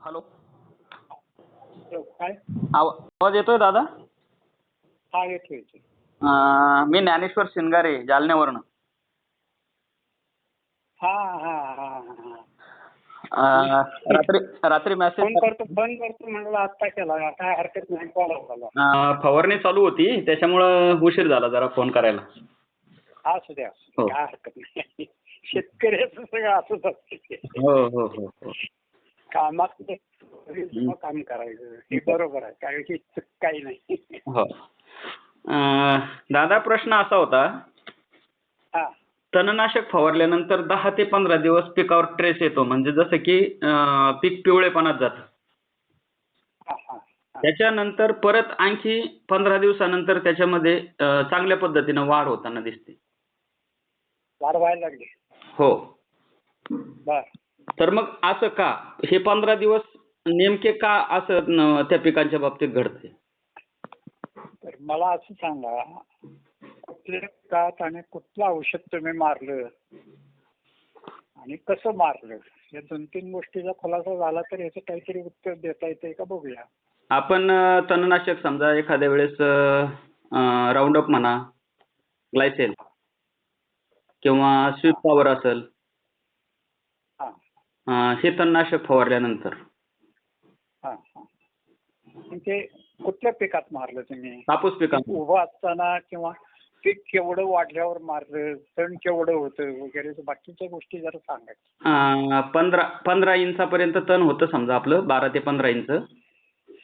Hello. काय? आव आवाज येतोय दादा? हा येतो येतो अं, मी ज्ञानेश्वर शिंगारे जालन्यावरनं. हा हा हा हा. अं, रात्री रात्री फोन मेसेज करतो फोन करतो म्हणलं आत्ता केला. काय हरकत नाही कॉल झाला फवारणी चालू होती त्याच्यामुळं उशीर झाला जरा फोन करायला. असू द्या असू द्या, हो. काय हरकत नाही. शेतकऱ्याचं सगळं असंच असते. हो हो हो हो. कामात काम करायचं. हे बरोबर आहे काही की काही नाही. हो. दादा प्रश्न असा होता. हा. तणनाशक फवारल्यानंतर दहा ते पंधरा दिवस पिकावर ट्रेस येतो. म्हणजे जसं की पीक पिवळेपणात जातं. त्याच्यानंतर परत आणखी पंधरा दिवसानंतर त्याच्यामध्ये चांगल्या पद्धतीनं वाढ होताना दिसते. वाढ व्हायला लागली. हो. बर. तर मग असं का? हे पंधरा दिवस नेमके का असं न- त्या पिकांच्या बाबतीत घडते तर मला असं सांगा कुठल्या पिकात आणि कुठलं औषध तुम्ही मारलं? आणि कसं मारलं? या दोन तीन गोष्टीचा खुलासा झाला तर याचं काहीतरी उत्तर देता येते का बघूया. आपण अं, तणनाशक समजा एखाद्या वेळेस राऊंडअप म्हणा ग्लायसेल किंवा स्वीप पॉवर असेल हे तणनाशक फवारल्यानंतर. हा हा. आणि ते कुठल्या पिकात मारलं तुम्ही? कापूस पिका उभं असताना किंवा पीक केवढं वाढल्यावर मारलं तण केवढं होतं वगैरे बाकीच्या गोष्टी जरा सांगायच्या अं, पंधरा पंधरा इंचापर्यंत तण होतं समजा आपलं बारा ते पंधरा इंच.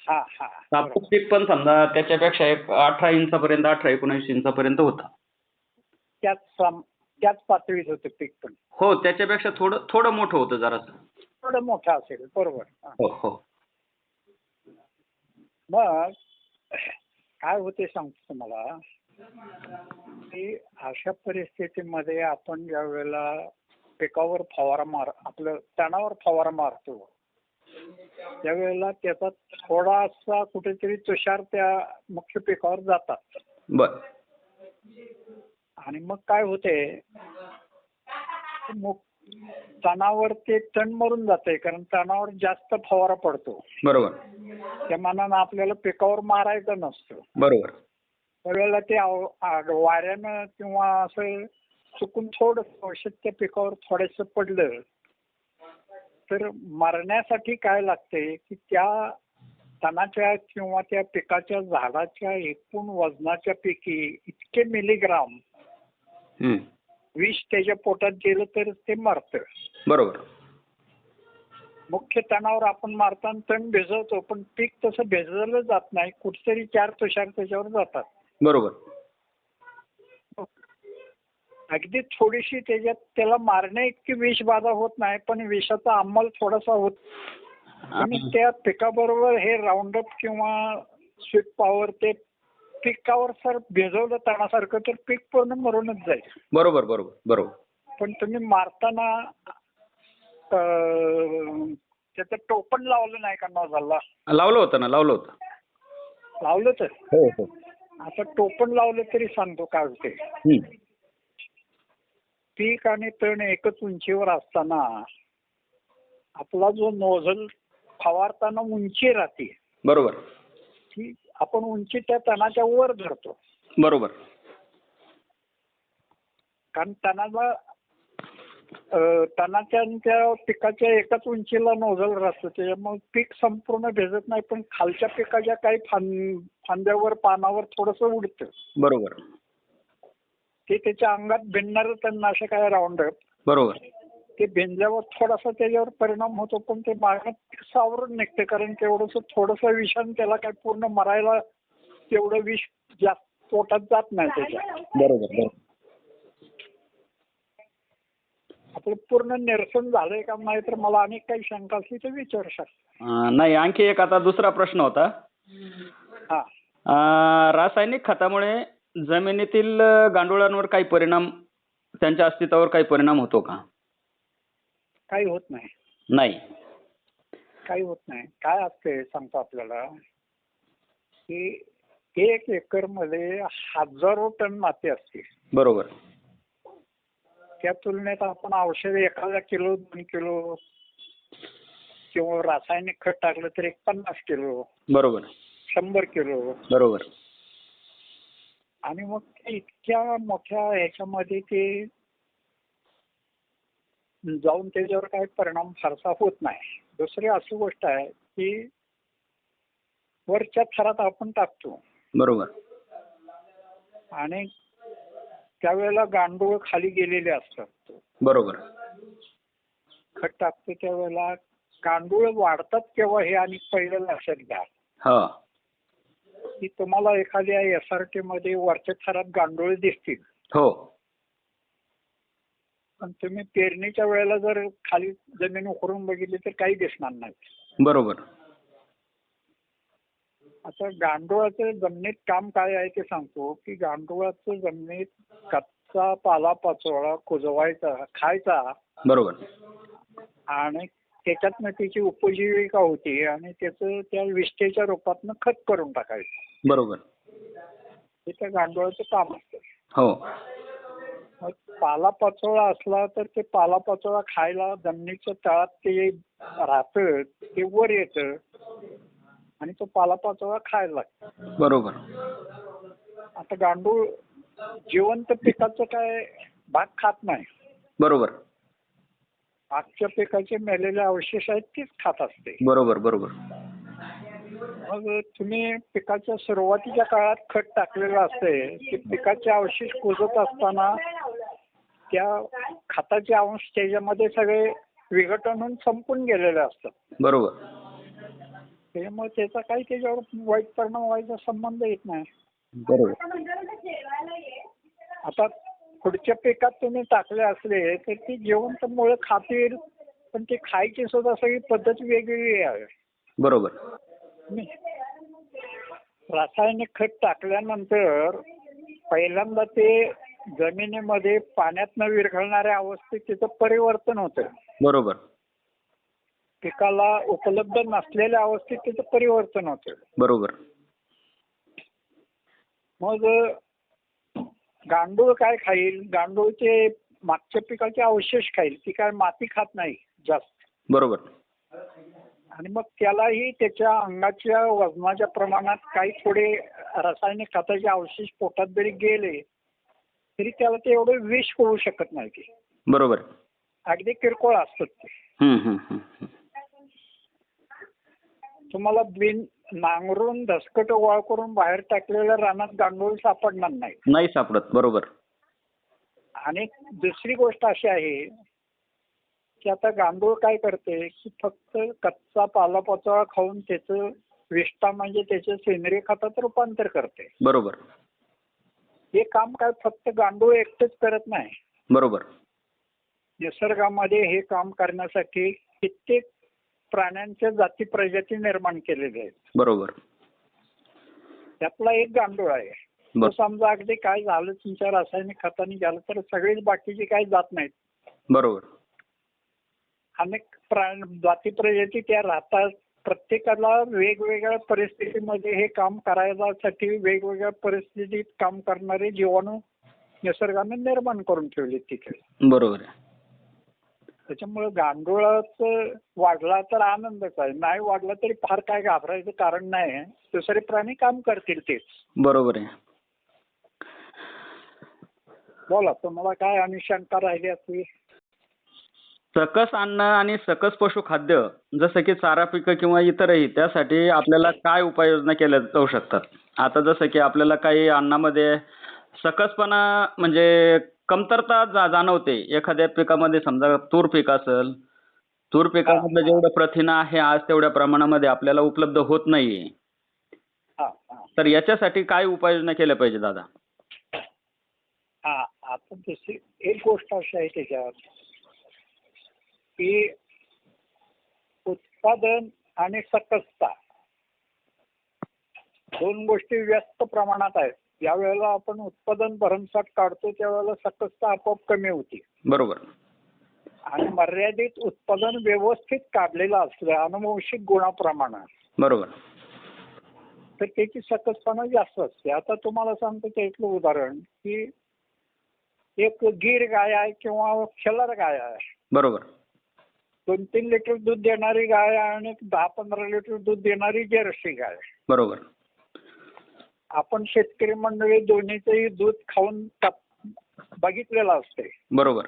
हा हा. कापूस. पीक पण समजा त्याच्यापेक्षा एक अठरा इंचापर्यंत अठरा एकोणीस इंचापर्यंत होता. त्याच सम- त्याच पातळीत होतं पीक पण. हो त्याच्यापेक्षा थोडं थोडं मोठं होतं जरासं. थोडं मोठं असेल बरोबर. हा. हो हो. मग काय होते सांगतो तुम्हाला? की अशा परिस्थितीमध्ये आपण ज्या वेळेला पिकावर फवारा मार आपलं तणावर फवारा मारतो त्यावेळेला त्याचा थोडासा कुठेतरी तुषार त्या मुख्य पिकावर जातात. बर. आणि मग काय होते? तणावर ते तण मरून जाते कारण तणावर जास्त फवारा पडतो. बरोबर. त्या मानानं आपल्याला पिकावर मारायचं नसतं. बरोबर. त्यावेळेला ते वाऱ्यानं किंवा असं चुकून थोडं औषध त्या पिकावर थोडंसं पडलं तर मरण्यासाठी काय लागते की त्या तणाच्या किंवा त्या पिकाच्या झाडाच्या एकूण वजनाच्या पैकी इतके मिलीग्राम. विष त्याच्या पोटात गेलं तर ते मरतं. बरोबर. मुख्य तणावर आपण मारताना तण भिजवतो पण पीक तसं भिजवलं जात नाही. कुठतरी चार तुषार त्याच्यावर जातात. बरोबर. अगदी थोडीशी त्याच्यात त्याला मारण्या इतकी विष बाधा होत नाही पण विषाचा अंमल थोडासा होत आणि त्या पिकाबरोबर हे राऊंडअप किंवा स्वीट पॉवर ते पिकावर सर भिजवलं तणासारखं तर पीक पूर्ण मरूनच जाईल. बरोबर बरोबर बरोबर. पण तुम्ही मारताना अं, त्याचं टोपण लावलं नाही का नॉझलला? लावलं होतं ना लावलं होतं. लावलं तर? हो हो. आता टोपण लावलं तरी सांगतो काय होते हम्म. पीक आणि तण एकच उंचीवर असताना आपला जो नोझल फवारताना उंची राहते बरोबर. ती आपण उंची त्या तणाच्या वर धरतो. बरोबर. कारण तणाला तणाच्या आणि त्या पिकाच्या एकाच उंचीला नोझल राहतं. त्याच्यामुळे पीक संपूर्ण भिजत नाही पण खालच्या पिकाच्या काही फांद्यावर पानावर थोडंसं उडतं. बरोबर. ते त्याच्या अंगात भिनणारं तणनाशक आहे राऊंडअप बरोबर. ते भिनल्यावर थोडासा त्याच्यावर परिणाम होतो पण ते मागण्यात सावरून निघते. कारण तेवढंसं थोडंसं विषाण त्याला काय पूर्ण मरायला तेवढं विष जास्त पोटात जात नाही त्याच्या. बरोबर बरोबर. आपलं पूर्ण निरसन झालंय का नाही तर मला अनेक काही शंका असली तर विचारू शकता. नाही आणखी एक आता दुसरा प्रश्न होता. हा. अं, रासायनिक खतामुळे जमिनीतील अं, गांडुळांवर काही परिणाम त्यांच्या अस्तित्वावर काही परिणाम होतो का? काही होत नाही. नाही. काही होत नाही. काय असते सांगतो आपल्याला? की एक एकरमध्ये हजारो टन माती असते. बरोबर. त्या तुलनेत आपण औषध एखादा किलो दोन किलो किंवा रासायनिक खत टाकलं तर एक पन्नास किलो बरोबर. शंभर किलो. बरोबर. आणि मग इतक्या मोठ्या ह्याच्यामध्ये ते जाऊन त्याच्यावर काही परिणाम फारसा होत नाही. दुसरी अशी गोष्ट आहे की वरच्या थरात आपण टाकतो. बरोबर. आणि त्यावेळेला गांडूळ खाली गेलेले असतात. बरोबर. खत टाकतो त्यावेळेला. गांडूळ वाढतात केव्हा हे आणि पहिलं लक्षात घ्या. हा. की तुम्हाला एखाद्या एस आर टी मध्ये वरच्या थरात गांडूळ दिसतील. हो. पण तुम्ही पेरणीच्या वेळेला जर खाली जमीन उकरून बघितली तर काही दिसणार नाही. बरोबर. आता गांडूळाचं जमिनीत काम काय आहे ते सांगतो की गांडूळाचं जमिनीत कच्चा पालापाचोळा कुजवायचा खायचा बरोबर. आणि त्याच्यातनं त्याची उपजीविका होती आणि त्याचं त्या विष्ठेच्या रूपातनं खत करून टाकायचं. बरोबर. हे त्या गांडूळाचं काम असतं. हो. मग पालापाचोळा असला तर ते पालापाचोळा खायला जमिनीच्या तळात ते राहतं ते वर येतं आणि तो पालापाचोळा खायला लागतो. बरोबर. आता गांडूळ जिवंत पिकाचं काय भाग खात नाही. बरोबर. मागच्या पिकाचे मेलेले अवशेष आहेत तेच खात असते. बरोबर बरोबर. मग तुम्ही पिकाच्या सुरुवातीच्या काळात खत टाकलेलं असते ते पिकाचे अवशेष कुजत असताना त्या खताचे अंश त्याच्यामध्ये सगळे विघटन होऊन संपून गेलेले असतात बरोबर. त्याच्यामुळे त्याचा काही त्याच्यावर वाईट परिणाम व्हायचा संबंध येत नाही. बरोबर. आता पुढच्या पिकात तुम्ही टाकले असले तर ती जिवंत मुळे खातील पण ती खायची सुद्धा सगळी पद्धत वेगवेगळी आहे. बरोबर. रासायनिक खत टाकल्यानंतर पहिल्यांदा ते जमिनीमध्ये पाण्यातनं विरघळणाऱ्या अवस्थेत तिचं परिवर्तन होतं. बरोबर. पिकाला उपलब्ध नसलेल्या अवस्थेत तिचं परिवर्तन होतं. बरोबर. मग गांडूळ काय खाईल? गांडूळचे मागच्या पिकाचे अवशेष खाईल. ती काय माती खात नाही जास्त. बरोबर. आणि मग त्यालाही त्याच्या अंगाच्या वजनाच्या प्रमाणात काही थोडे रासायनिक खताचे अवशेष पोटात जरी गेले तरी त्याला ते एवढं विष होऊ शकत नाही ते. बरोबर. अगदी किरकोळ असतात ते. तुम्हाला बिन नांगरून धसकट गोळा करून बाहेर टाकलेल्या रानात गांडूळ सापडणार नाही. नाही सापडत बरोबर. आणि दुसरी गोष्ट अशी आहे की आता गांडूळ काय करते? की फक्त कच्चा पालापाचोळा खाऊन त्याचं विष्ठा म्हणजे त्याचे सेंद्रिय खतात रूपांतर करते. बरोबर. हे काम काय फक्त गांडूळ एकटेच करत नाही? बरोबर. निसर्गामध्ये हे काम करण्यासाठी कित्येक प्राण्यांच्या जाती प्रजाती निर्माण केलेल्या आहेत. बरोबर. त्यातला एक गांडूळ आहे. तो समजा अगदी काय झालं तुमच्या रासायनिक खताने झालं तर सगळीच बाकीची काही जात नाहीत बरोबर. अनेक प्राण जाती प्रजाती त्या राहतात. प्रत्येकाला वेगवेगळ्या परिस्थितीमध्ये हे काम करायसाठी वेगवेगळ्या परिस्थितीत काम करणारे जीवाणू निसर्गाने निर्माण करून ठेवले तिथे बरोबर आहे. त्याच्यामुळे गांडुळाचं वाढला तर आनंदच आहे. नाही वाढला तरी फार काय घाबरायचं कारण नाही दुसरे प्राणी काम करतील तेच. बरोबर आहे. बोला तुम्हाला काय आणि शंका राहिली असली? सकस अन्न आणि सकस पशुखाद्य जसं की चारा पिकं किंवा इतरही त्यासाठी आपल्याला काय उपाययोजना केल्या जाऊ शकतात? आता जसं की आपल्याला काही अन्नामध्ये सकसपणा म्हणजे कमतरता जा जाणवते. एखाद्या पिकामध्ये समजा तूर पीक असेल तूर पिकामधलं जेवढं प्रथिन आहे आज तेवढ्या प्रमाणामध्ये आपल्याला उपलब्ध होत नाहीये. तर याच्यासाठी काय उपाययोजना केल्या पाहिजे दादा? हा दुसरी एक गोष्ट अशी आहे त्याच्यात की उत्पादन आणि सकसता दोन गोष्टी व्यस्त प्रमाणात आहेत. ज्या वेळेला आपण उत्पादन भरमसाठ काढतो त्यावेळेला सकसता आपोआप कमी होती. बरोबर. आणि मर्यादित उत्पादन व्यवस्थित काढलेलं असलं अनुवंशिक गुणाप्रमाणे बरोबर. तर त्याची सकसपणा जास्त असते. आता तुम्हाला सांगतो त्यातलं उदाहरण की एक गीर गाय आहे किंवा खिल्लार गाय आहे. बरोबर. दोन तीन लिटर दूध देणारी गाय आणि दहा पंधरा लिटर दूध देणारी जर्सी गाय. बरोबर. आपण शेतकरी मंडळी दोन्हीचंही दूध खाऊन बघितलेलं असते. बरोबर.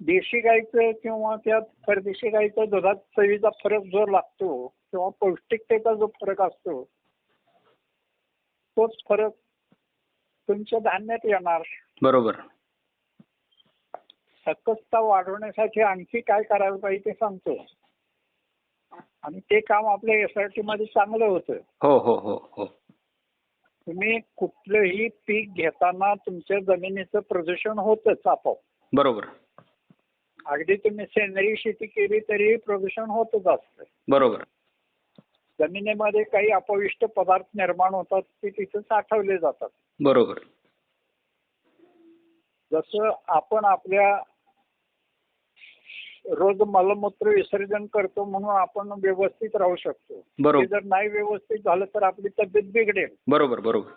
देशी गाईचं किंवा त्या परदेशी गाईच्या दुधात चवीचा फरक जो लागतो किंवा पौष्टिकतेचा जो फरक असतो तोच फरक तुमच्या धान्यात येणार. बरोबर. सकसता वाढवण्यासाठी आणखी काय करायला पाहिजे ते सांगतो. आणि ते काम आपल्या एस आर टी मध्ये चांगलं होतं. हो हो हो हो. तुम्ही कुठलंही पीक घेताना तुमच्या जमिनीचं प्रदूषण होतच आपोआप. बरोबर. अगदी तुम्ही सेंद्रिय शेती केली तरी प्रदूषण होतच असतं. बरोबर. जमिनीमध्ये काही अपविष्ट पदार्थ निर्माण होतात ते तिथे साठवले जातात. बरोबर. जसं आपण आपल्या रोज मलमूत्र विसर्जन करतो म्हणून आपण व्यवस्थित राहू शकतो. ते बरोबर. जर नाही व्यवस्थित झालं तर आपली तब्येत बिघडेल. बरोबर बरोबर.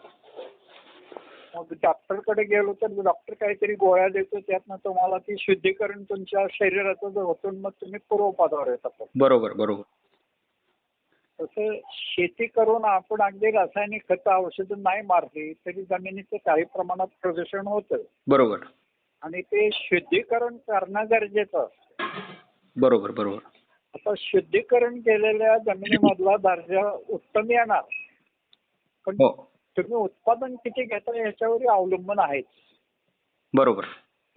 मग डॉक्टरकडे गेलो तर डॉक्टर काहीतरी गोळ्या देतो त्यातनं तुम्हाला ती शुद्धीकरण तुमच्या शरीराचं जर होतं मग तुम्ही पूर्वपदावर येतात बरोबर बरोबर. तसं शेती करून आपण अगदी रासायनिक खतं औषधं नाही मारली तरी जमिनीचं काही प्रमाणात प्रदूषण होतं. बरोबर. आणि ते शुद्धीकरण करणं गरजेचं असतं. बरोबर बरोबर. आता शुद्धीकरण केलेल्या जमिनीमधला दर्जा उत्तम येणार. पण हो. तुम्ही उत्पादन किती घेता याच्यावर अवलंबून आहेत बरोबर.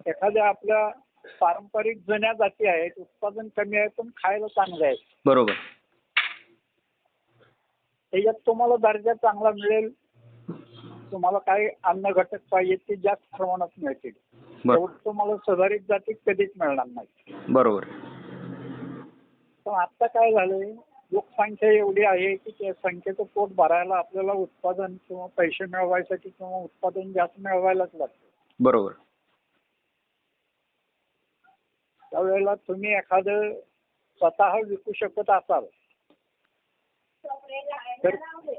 एखाद्या आपल्या पारंपरिक जुन्या जाती आहेत उत्पादन कमी आहे पण खायला चांगले आहेत बरोबर. त्याच्यात तुम्हाला दर्जा चांगला मिळेल. तुम्हाला काय अन्न घटक पाहिजे ते जास्त प्रमाणात मिळतील. तेवढं तुम्हाला सुधारित जातीत कधीच मिळणार नाही. बरोबर. पण आता काय झालंय लोकसंख्या एवढी आहे की त्या संख्येचं पोट भरायला आपल्याला उत्पादन किंवा पैसे मिळवायसाठी किंवा उत्पादन जास्त मिळवायलाच लागतं. बरोबर. त्यावेळेला तुम्ही एखादं स्वतः विकू शकत असाल तर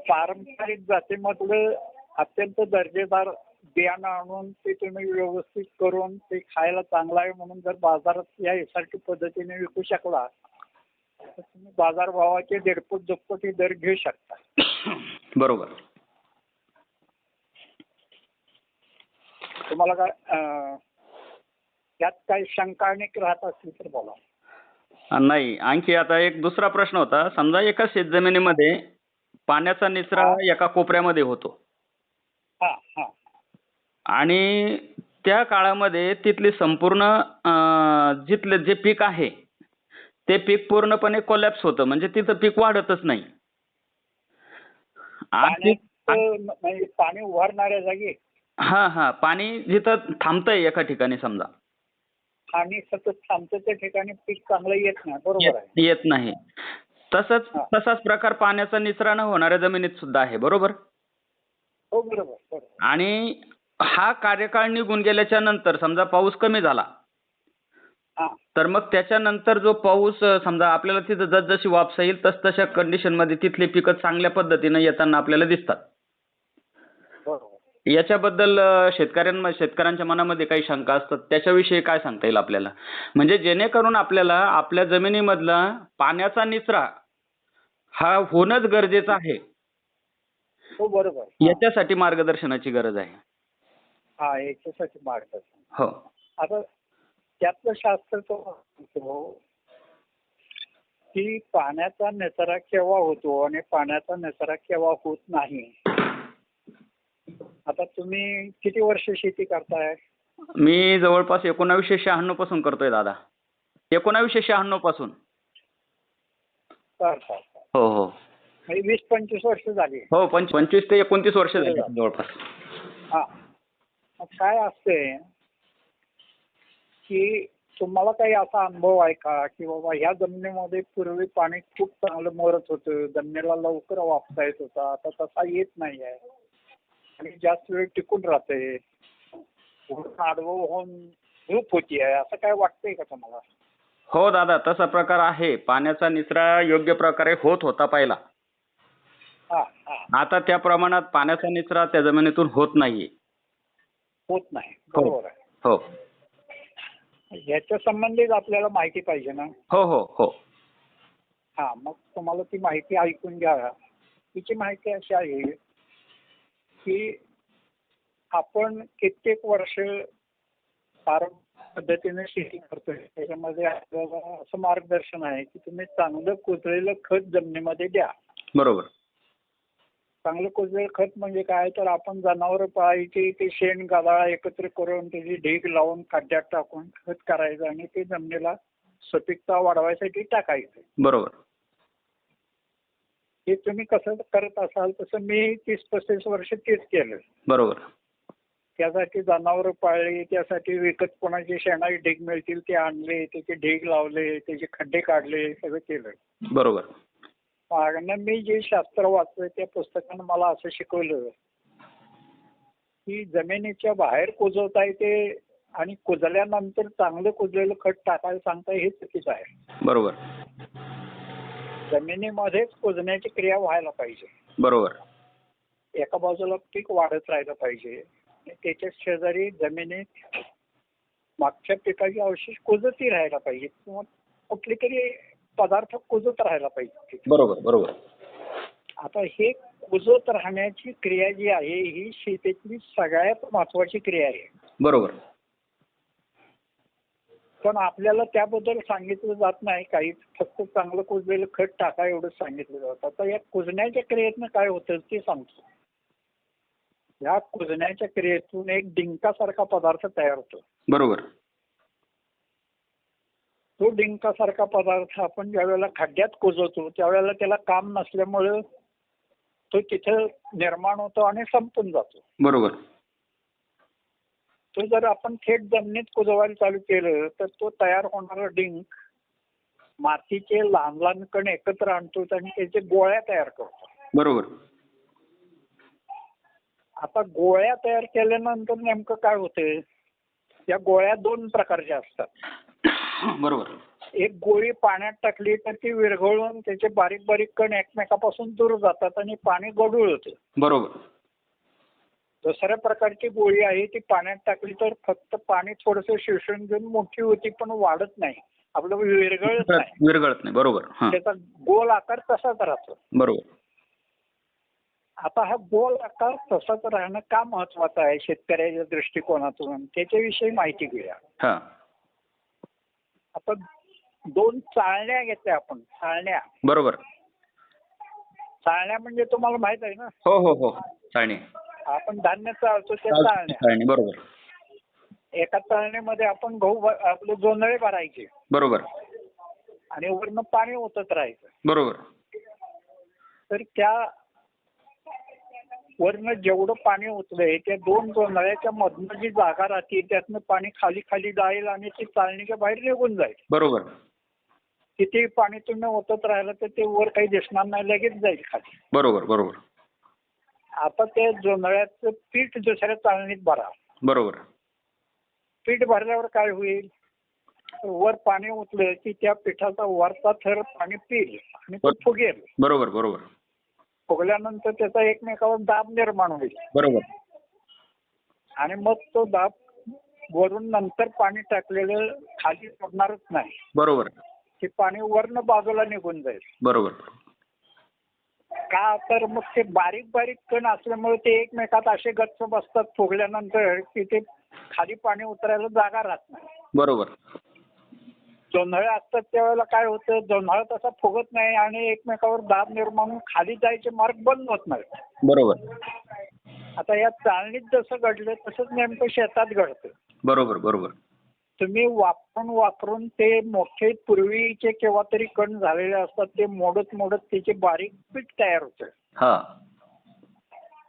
पारंपरिक जातीमधलं अत्यंत दर्जेदार बियाणं आणून ते तुम्ही व्यवस्थित करून ते खायला चांगलं आहे म्हणून जर बाजारात या यासारखी पद्धतीने विकू शकला तर तुम्ही बाजारभावाचे दीडपट दुप्पटी दर घेऊ शकता. बरोबर. तुम्हाला काय त्यात काही शंका आणि राहत असतील तर बोला. नाही आणखी आता एक दुसरा प्रश्न होता. समजा एका शेतजमिनीमध्ये पाण्याचा निचरा हा. एका कोपऱ्यामध्ये होतो. हा हा. आणि त्या काळामध्ये तिथली संपूर्ण जिथलं जे पीक आहे ते पीक पूर्णपणे कोलॅप्स होतं. म्हणजे तिथं पीक वाढतच नाही. आणि पाण्यात म्हणजे पाणी उभारणाऱ्या जागी हा हा. पाणी जिथं थांबतंय एका ठिकाणी समजा. पाणी सतत थांबतं त्या ठिकाणी पीक चांगलं येत नाही. बरोबर आहे. येत नाही. तसंच. तसाच प्रकार पाण्याचा निचरा न होणाऱ्या जमिनीत सुद्धा आहे. बरोबर? हो बरोबर बरोबर. आणि हा कार्यकाळ निघून गेल्याच्यानंतर समजा पाऊस कमी झाला तर मग त्याच्यानंतर जो पाऊस समजा आपल्याला तिथं जसजशी वापसा येईल तस तशा कंडिशनमध्ये तिथली पिकं चांगल्या पद्धतीनं येताना आपल्याला दिसतात. याच्याबद्दल अ, शेतकऱ्यांम शेतकऱ्यांच्या मनामध्ये काही शंका असतात त्याच्याविषयी काय सांगता येईल आपल्याला? म्हणजे जेणेकरून आपल्याला आपल्या जमिनीमधला पाण्याचा निचरा हा होणंच गरजेचं आहे. हो बरोबर. हा. याच्यासाठी मार्गदर्शनाची गरज आहे. हा याच्यासाठी मार्गदर्शन हो. आता त्यातलं शास्त्र तो म्हणतो की पाण्याचा निचरा केव्हा होतो आणि पाण्याचा निचरा केव्हा होत नाही? आता तुम्ही किती वर्ष शेती करताय? मी जवळपास एकोणावीसशे शहाण्णवपासून करतोय दादा. एकोणावीसशे शहाण्णवपासून. हो हो. म्हणजे वीस पंचवीस वर्ष झाली. हो पंच पंचवीस ते एकोणतीस वर्ष झाली जवळपास. हा. काय असते की तुम्हाला काही असा अनुभव आहे का? की बाबा ह्या जमिनीमध्ये पूर्वी पाणी खूप चांगलं मोरत होतं जमिनीला लवकर वापसा येत होता आता तसा येत नाही आहे आणि जास्त वेळ टिकून राहते. आडवं होऊन धूप होती आहे. असं काय वाटतंय का तुम्हाला? हो दादा तसा प्रकार आहे. पाण्याचा निचरा योग्य प्रकारे होत होता पहिला. आता त्या प्रमाणात पाण्याचा निचरा त्या जमिनीतून होत नाहीये. होत नाही. बरोबर आहे. हो. याच्या संबंधित आपल्याला माहिती पाहिजे ना? हो हो हो. हा मग तुम्हाला ती माहिती ऐकून घ्या. तिची माहिती अशी आहे की आपण कित्येक वर्ष पारंपरिक पद्धतीने शेती करतोय. त्याच्यामध्ये आपल्याला असं मार्गदर्शन आहे की तुम्ही चांगलं कुजलेलं खत जमिनीमध्ये द्या. बरोबर. चांगलं कुजलेलं खत म्हणजे काय? तर आपण जनावर पाळायची ते शेण गादाळा एकत्र करून त्याची ढीग लावून खड्ड्यात टाकून खत करायचं आणि ते जमिनीला सुपीकता वाढवायसाठी टाकायचं. बरोबर. हे तुम्ही कसं करत असाल तसं मी तीस पस्तीस वर्ष तेच केलं. बरोबर. त्यासाठी जनावरं पाळली त्यासाठी विकत कोणाचे शेणाचे ढीग मिळतील ते आणले त्याचे ढीग लावले त्याचे खड्डे काढले सगळं केलं. बरोबर. मागणं मी जे शास्त्र वाचलं त्या पुस्तकानं मला असं शिकवलं. की जमिनीच्या बाहेर कुजवता येते आणि कुजल्यानंतर चांगलं कुजलेलं खत टाकायला सांगता हे चुकीचं आहे. बरोबर. जमिनीमध्येच कुजण्याची क्रिया व्हायला पाहिजे. बरोबर. एका बाजूला पीक वाढत राहिलं पाहिजे. त्याच्या शेजारी जमिनीत मागच्या पिकाची अवशेष कुजतही राहायला पाहिजे. किंवा कुठले तरी पदार्थ कुजत राहायला पाहिजे बरोबर बरोबर. आता हे कुजत राहण्याची क्रिया जी आहे ही शेतीतली सगळ्यात महत्वाची क्रिया आहे. बरोबर. पण आपल्याला त्याबद्दल सांगितलं जात नाही काहीच फक्त चांगलं कुजलेलं खत टाका एवढं सांगितलं जातं. आता या कुजण्याच्या क्रियेतनं काय होतं ते सांगतो. या कुजण्याच्या क्रियेतून एक डिंकासारखा पदार्थ तयार होतो. बरोबर. तो डिंकासारखा पदार्थ आपण ज्या वेळेला खड्ड्यात कुजवतो त्यावेळेला त्याला काम नसल्यामुळं तो तिथं निर्माण होतो आणि संपून जातो. बरोबर. तो जर आपण थेट जमिनीत कुजवायला चालू केलं तर तो तयार होणारा डिंक मातीचे लहान लहान कण एकत्र आणतो आणि त्याचे गोळ्या तयार करतो. बरोबर. आता गोळ्या तयार केल्यानंतर नेमकं काय होतं या गोळ्या दोन प्रकारच्या असतात. बरोबर. एक गोळी पाण्यात टाकली तर ती विरघळून त्याचे बारीक बारीक कण एकमेकापासून दूर जातात आणि पाणी गढूळ होतं. बरोबर. दुसऱ्या प्रकारची गोळी आहे ती पाण्यात टाकली तर फक्त पाणी थोडंसं शोषून घेऊन मोठी होती पण वाढत नाही. आपलं विरघळत नाही. विरघळत नाही बरोबर. हां. त्याचा गोल आकार तसाच राहतो. बरोबर. आता हा गोल आकार तसाच राहणं का महत्वाचं आहे शेतकऱ्याच्या दृष्टिकोनातून? त्याच्याविषयी माहिती घेऊया. आता दोन चाळण्या घेतल्या आपण चाळण्या. बरोबर. चाळण्या म्हणजे तुम्हाला माहीत आहे ना? हो हो हो. चाळणी. आपण धान्य चालतो त्या चाळण्या. चाळणी बरोबर. एका चाळणीमध्ये आपण गहू आपले जोंधळे भरायचे. बरोबर. आणि वरनं पाणी ओतत राहायचं. बरोबर. तर त्या वरनं जेवढं पाणी ओतलंय त्या दोन जोंधळ्याच्या मधनं जी जागा राहते त्यातनं पाणी खाली खाली जाईल आणि ती चाळणीच्या बाहेर निघून जाईल. बरोबर. किती पाणी तुम्ही ओतत राहिलं तर ते वर काही दिसणार नाही लगेच जाईल खाली. बरोबर बरोबर. आता ते जोंधळ्याचं पीठ दुसऱ्या चाळणीत भरा. बरोबर. पीठ भरल्यावर काय होईल? वर पाणी ओतलं की त्या पिठाचा वरचा थर पाणी पिल आणि तो फुगेल. बरोबर बरोबर. फुगल्यानंतर त्याचा एकमेकावर दाब निर्माण होईल. बरोबर. आणि मग तो दाब वरून नंतर पाणी टाकलेलं खाली पडणारच नाही. बरोबर. ते पाणी वरनं बाजूला निघून जाईल. बरोबर. का तर मग ते बारीक बारीक कण असल्यामुळे ते एकमेकात असे गच्च बसतात फुगल्यानंतर की ते खाली पाणी उतरायला जागा राहत नाही. बरोबर. जोंधळे असतात त्यावेळेला काय होतं? जोंधळ तसा फुगत नाही आणि एकमेकावर दाब निर्माण होऊन खाली जायचे मार्ग बंद होत नाही बरोबर. आता या चाळणीत जसं घडलं तसंच नेमकं शेतात घडतं. बरोबर बरोबर. तुम्ही वापरून वापरून ते मोठे पूर्वीचे केव्हा तरी कण झालेले असतात ते मोडत मोडत त्याचे बारीक पीठ तयार होतं.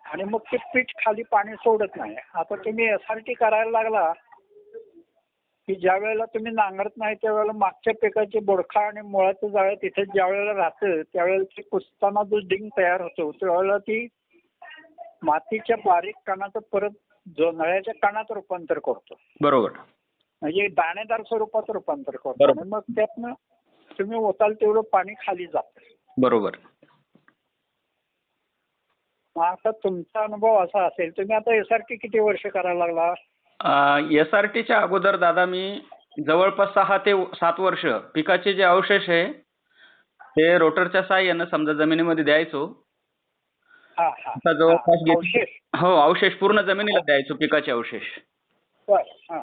आणि मग ते पीठ खाली पाणी सोडत नाही. आता तुम्ही एस आर टी करायला लागला की ज्या वेळेला तुम्ही नांगरत नाही त्यावेळेला मागच्या पिकाचे बोडखा आणि मुळाचं जाळं तिथे ज्या वेळेला राहतं त्यावेळेला ते कुसताना जो डिंग तयार होतो त्यावेळेला ती मातीच्या बारीक कणाचं परत जोंधळ्याच्या कणात रूपांतर करतो. बरोबर. म्हणजे दाणेदार स्वरूपात रूपांतर करतो. आणि मग त्यातनं तुम्ही ओताल तेवढं पाणी खाली जातं. बरोबर. मग आता तुमचा अनुभव असा असेल तुम्ही आता एस आर टी किती वर्ष करायला लागला? एस आर टीच्या अगोदर दादा मी जवळपास सहा ते सात वर्ष पिकाचे जे अवशेष आहे ते रोटरच्या साह्यानं समजा जमिनीमध्ये द्यायचो. हा हा. आता जवळपास हा, अवशेष. हो अवशेष पूर्ण जमिनीला द्यायचो पिकाचे अवशेष. बर हा.